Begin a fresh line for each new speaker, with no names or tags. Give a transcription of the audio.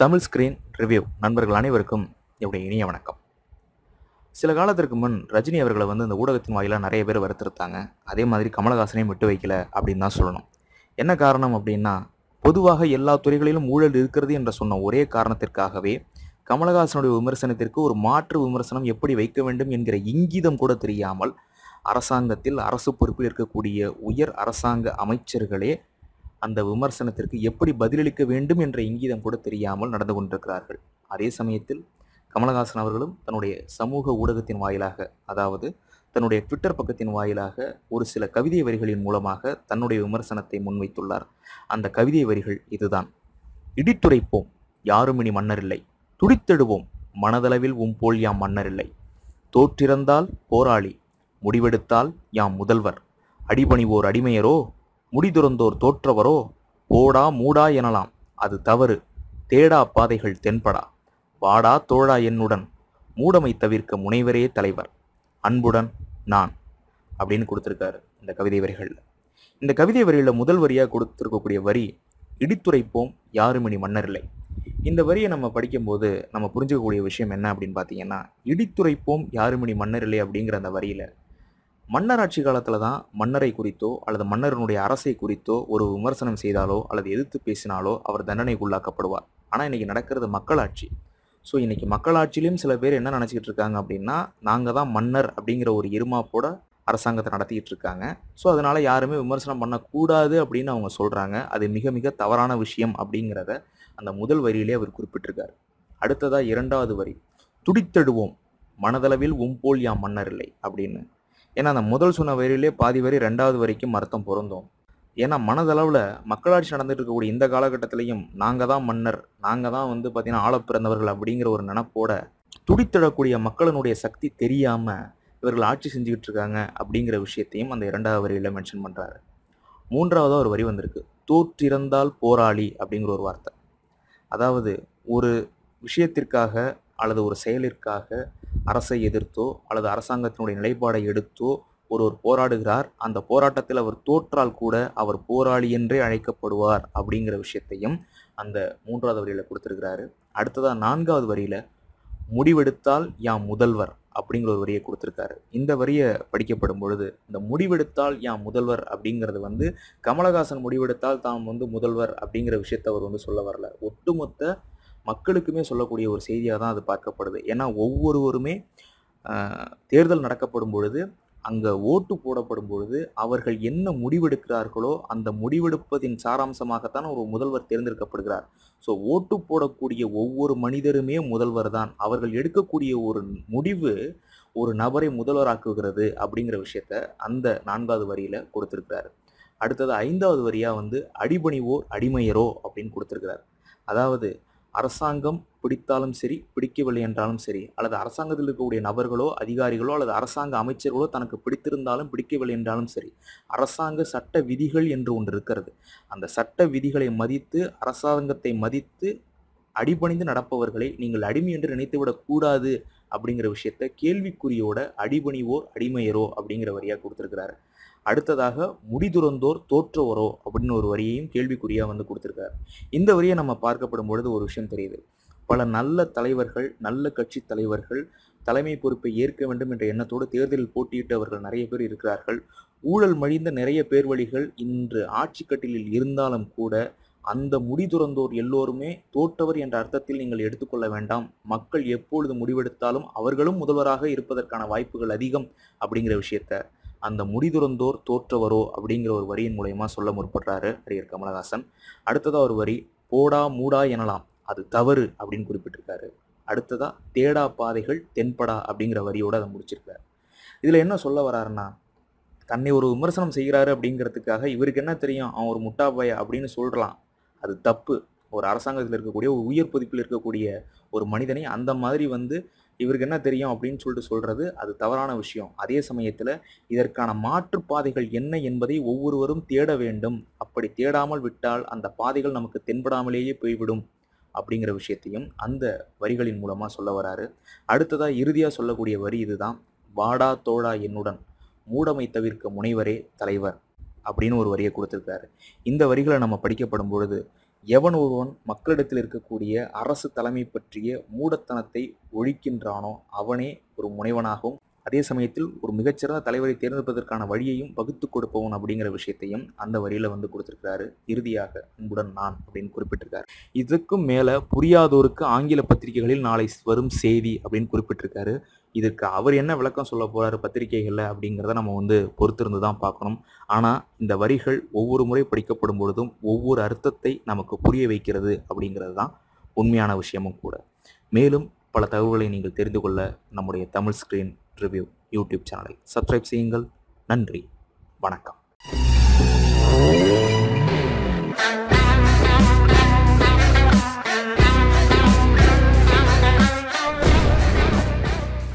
Tamil screen review நண்பர்கள் அனைவருக்கும் என்னுடைய இனிய வணக்கம். சில காலத்திற்கு முன் ரஜினி அவர்களை வந்து இந்த ஊடகத்தின் வாயிலாக நிறைய பேர் வருத்திருத்தாங்க அதே மாதிரி கமலஹாசனையும் விட்டு வைக்கல அப்படின்னு தான் சொல்லணும். என்ன காரணம் அப்படின்னா பொதுவாக எல்லா துறைகளிலும் ஊழல் இருக்கிறது என்று சொன்ன ஒரே காரணத்திற்காகவே கமலஹாசனுடைய விமர்சனத்திற்கு ஒரு மாற்று விமர்சனம் எப்படி வைக்க வேண்டும் என்கிற இங்கிதம் கூட தெரியாமல் அரசாங்கத்தில் அரசு பொறுப்பில் இருக்கக்கூடிய உயர் அரசாங்க அமைச்சர்களே அந்த விமர்சனத்திற்கு எப்படி பதிலளிக்க வேண்டும் என்ற இங்கிதம் கூட தெரியாமல் நடந்து கொண்டிருக்கிறார்கள். அதே சமயத்தில் கமலஹாசன் அவர்களும் தன்னுடைய சமூக ஊடகத்தின் வாயிலாக அதாவது தன்னுடைய ட்விட்டர் பக்கத்தின் வாயிலாக ஒரு சில கவிதை வரிகளின் மூலமாக தன்னுடைய விமர்சனத்தை முன்வைத்துள்ளார். அந்த கவிதை வரிகள் இதுதான். இடித்துரைப்போம் யாரும் இனி மன்னரில்லை. துடித்தெடுவோம் மனதளவில் உம் போல் யாம் மன்னரில்லை. தோற்றிறந்தால் போராளி முடிவெடுத்தால் யாம் முதல்வர். அடிபணிவோர் அடிமையரோ முடிதுறந்தோர் தோற்றவரோ? போடா மூடா எனலாம். அது தவறு. தேடா பாதைகள் தென்படா. வாடா தோழா என்னுடன். மூடமை தவிர்க்க முனைவரே தலைவர். அன்புடன் நான். அப்படின்னு கொடுத்துருக்காரு இந்த கவிதை வரிகளில். இந்த கவிதை வரியில் முதல் வரியாக கொடுத்துருக்கக்கூடிய வரி இடித்துரைப்போம் யாரும் இனி மன்னரில்லை. இந்த வரியை நம்ம படிக்கும்போது நம்ம புரிஞ்சுக்கக்கூடிய விஷயம் என்ன அப்படின்னு பார்த்தீங்கன்னா இடித்துரைப்போம் யாருமணி மன்னரில்லை அப்படிங்கிற அந்த வரியில் மன்னர் ஆட்சி காலத்தில் தான் மன்னரை குறித்தோ அல்லது மன்னரனுடைய அரசை குறித்தோ ஒரு விமர்சனம் செய்தாலோ அல்லது எதிர்த்து பேசினாலோ அவர் தண்டனைக்கு உள்ளாக்கப்படுவார் ஆனால் இன்றைக்கி நடக்கிறது மக்களாட்சி. ஸோ இன்னைக்கு மக்களாட்சியிலையும் சில பேர் என்ன நினச்சிக்கிட்டு இருக்காங்க அப்படின்னா நாங்கள் தான் மன்னர் அப்படிங்கிற ஒரு இருமாப்போட அரசாங்கத்தை நடத்திக்கிட்டு இருக்காங்க. ஸோ அதனால் யாருமே விமர்சனம் பண்ணக்கூடாது அப்படின்னு அவங்க சொல்கிறாங்க அது மிக மிக தவறான விஷயம் அப்படிங்கிறத அந்த முதல் வரியிலே அவர் குறிப்பிட்டிருக்கார். அடுத்ததாக இரண்டாவது வரி. துடித்தெடுவோம். மனதளவில் உம்போல் யாம் மன்னர் இல்லை அப்படின்னு. ஏன்னா அந்த முதல் சொன்ன வரியிலே பாதி வரி ரெண்டாவது வரைக்கும் அர்த்தம் பொருந்தும். ஏன்னா மனதளவில் மக்களாட்சி நடந்துட்டு இருக்கக்கூடிய இந்த காலகட்டத்திலையும் நாங்கள் தான் மன்னர் நாங்கள் தான் வந்து பார்த்தீங்கன்னா ஆள பிறந்தவர்கள் அப்படிங்கிற ஒரு நினப்போட துடித்தடக்கூடிய மக்களினுடைய சக்தி தெரியாமல் இவர்கள் ஆட்சி செஞ்சுக்கிட்டு இருக்காங்க அப்படிங்கிற விஷயத்தையும் அந்த இரண்டாவது வரியில் மென்ஷன் பண்ணுறாரு மூன்றாவதாக ஒரு வரி வந்திருக்கு. தோற்றிறந்தால் போராளி அப்படிங்கிற ஒரு வார்த்தை. அதாவது ஒரு விஷயத்திற்காக அல்லது ஒரு செயலிற்காக அரசை எதிர்த்தோ அல்லது அரசாங்கத்தினுடைய நிலைப்பாடை எடுத்தோ ஒருவர் போராடுகிறார் அந்த போராட்டத்தில் அவர் தோற்றால் கூட அவர் போராளி என்றே அழைக்கப்படுவார் அப்படிங்கிற விஷயத்தையும் அந்த மூன்றாவது வரியில் கொடுத்துருக்கிறாரு. அடுத்ததாக நான்காவது வரியில் முடிவெடுத்தால் யாம் முதல்வர் அப்படிங்கிற ஒரு வரியை கொடுத்துருக்காரு. இந்த வரியை படிக்கப்படும் பொழுது இந்த முடிவெடுத்தால் யாம் முதல்வர் அப்படிங்கிறது வந்து கமலஹாசன் முடிவெடுத்தால் தாம் வந்து முதல்வர் அப்படிங்கிற விஷயத்தை அவர் வந்து சொல்ல வரல. ஒட்டுமொத்த மக்களுக்குமே சொல்லக்கூடிய ஒரு செய்தியாக தான் அது பார்க்கப்படுது. ஏன்னா ஒவ்வொருவருமே தேர்தல் நடக்கப்படும் பொழுது அங்கே ஓட்டு போடப்படும் பொழுது அவர்கள் என்ன முடிவெடுக்கிறார்களோ அந்த முடிவெடுப்பதின் சாராம்சமாகத்தான் ஒரு முதல்வர் தேர்ந்தெடுக்கப்படுகிறார். ஸோ ஓட்டு போடக்கூடிய ஒவ்வொரு மனிதருமே முதல்வர் தான். அவர்கள் எடுக்கக்கூடிய ஒரு முடிவு ஒரு நபரை முதல்வராக்குகிறது அப்படிங்கிற விஷயத்த அந்த நான்காவது வரியில் கொடுத்துருக்கிறாரு. அடுத்தது ஐந்தாவது வரியாக வந்து அடிபணிவோர் அடிமையரோ அப்படின்னு கொடுத்துருக்கிறார். அதாவது அரசாங்கம் பிடித்தாலும் சரி பிடிக்கவில்லை என்றாலும் சரி அல்லது அரசாங்கத்தில் இருக்கக்கூடிய நபர்களோ அதிகாரிகளோ அல்லது அரசாங்க அமைச்சர்களோ தனக்கு பிடித்திருந்தாலும் பிடிக்கவில்லை என்றாலும் சரி அரசாங்க சட்ட விதிகள் என்று ஒன்று இருக்கிறது. அந்த சட்ட விதிகளை மதித்து அரசாங்கத்தை மதித்து அடிபணிந்து நடப்பவர்களை நீங்கள் அடிமை என்று நினைத்துவிடக் கூடாது அப்படிங்கிற விஷயத்த கேள்விக்குறியோட அடிபணிவோர் அடிமையரோ அப்படிங்கிற வரியாக கொடுத்துருக்கிறாரு. அடுத்ததாக முடிதுறந்தோர் தோற்றவரோ அப்படின்னு ஒரு வரியையும் கேள்விக்குறியாக வந்து கொடுத்துருக்காரு. இந்த வரியை நம்ம பார்க்கப்படும் பொழுது ஒரு விஷயம் தெரியுது. பல நல்ல தலைவர்கள் நல்ல கட்சி தலைவர்கள் தலைமை பொறுப்பை ஏற்க வேண்டும் என்ற எண்ணத்தோடு தேர்தலில் போட்டியிட்டவர்கள் நிறைய பேர் இருக்கிறார்கள். ஊழல் மழிந்த நிறைய பேர்வழிகள் இன்று ஆட்சி கட்டிலில் இருந்தாலும் கூட அந்த முடிதுறந்தோர் எல்லோருமே தோற்றவர் என்ற அர்த்தத்தில் நீங்கள் எடுத்துக்கொள்ள வேண்டாம். மக்கள் எப்பொழுது முடிவெடுத்தாலும் அவர்களும் முதல்வராக இருப்பதற்கான வாய்ப்புகள் அதிகம் அப்படிங்கிற விஷயத்த அந்த முடிதுறந்தோர் தோற்றவரோ அப்படிங்கிற ஒரு வரியின் மூலயமா சொல்ல முற்படுறாரு நடிகர் கமலஹாசன். அடுத்ததாக ஒரு வரி போடா மூடா எனலாம் அது தவறு அப்படின்னு குறிப்பிட்டிருக்காரு. அடுத்ததாக தேடா பாதைகள் தென்படா அப்படிங்கிற வரியோடு அதை முடிச்சிருக்காரு. இதில் என்ன சொல்ல வராருன்னா தன்னை ஒரு விமர்சனம் செய்கிறாரு அப்படிங்கிறதுக்காக இவருக்கு என்ன தெரியும்? அவன் ஒரு முட்டாப்பைய அப்படின்னு சொல்கிறான் அது தப்பு. ஒரு அரசாங்கத்தில் இருக்கக்கூடிய ஒரு உயர் பொதிப்பில் இருக்கக்கூடிய ஒரு மனிதனை அந்த மாதிரி வந்து இவருக்கு என்ன தெரியும் அப்படின்னு சொல்லிட்டு சொல்கிறது அது தவறான விஷயம். அதே சமயத்தில் இதற்கான மாற்றுப்பாதைகள் என்ன என்பதை ஒவ்வொருவரும் தேட வேண்டும். அப்படி தேடாமல் விட்டால் அந்த பாதைகள் நமக்கு தென்படாமலேயே போய்விடும் அப்படிங்கிற விஷயத்தையும் அந்த வரிகளின் மூலமாக சொல்ல வராரு. அடுத்ததாக இறுதியாக சொல்லக்கூடிய வரி இதுதான். வாடா தோழா என்னுடன். மூடமை தவிர்க்க முனைவரே தலைவர். அப்படின்னு ஒரு வரியை கொடுத்துருக்காரு. இந்த வரிகளை நம்ம படிக்கப்படும் பொழுது எவன் ஒருவன் மக்களிடத்தில் இருக்கக்கூடிய அரசு தலைமை பற்றிய மூடத்தனத்தை ஒழிக்கின்றானோ அவனே ஒரு முனைவனாகவும் அதே சமயத்தில் ஒரு மிகச்சிறந்த தலைவரை தேர்ந்தெடுப்பதற்கான வழியையும் வகுத்து கொடுப்பவன் அப்படிங்கிற விஷயத்தையும் அந்த வரியில வந்து கொடுத்திருக்கிறாரு. இறுதியாக அன்புடன் நான் அப்படின்னு குறிப்பிட்டிருக்காரு. இதுக்கும் மேல புரியாதோருக்கு ஆங்கில பத்திரிகைகளில் நாளை வரும் செய்தி அப்படின்னு குறிப்பிட்டிருக்காரு. இதுக்கு அவர் என்ன விளக்கம் சொல்ல போறாரு பத்திரிகைகள்ல அப்படிங்கிறத நம்ம வந்து பொறுத்திருந்து தான் பார்க்கணும். ஆனா இந்த வரிகள் ஒவ்வொரு முறை படிக்கப்படும் பொழுதும் ஒவ்வொரு அர்த்தத்தை நமக்கு புரிய வைக்கிறது அப்படிங்கிறது தான் உண்மையான விஷயமும் கூட. மேலும் பல தகவல்களை நீங்கள் தெரிந்து கொள்ள நம்முடைய தமிழ் ஸ்கிரீன் ரிவ்யூ யூடியூப் சேனலை சப்ஸ்கிரைப் செய்யுங்கள். நன்றி. வணக்கம்.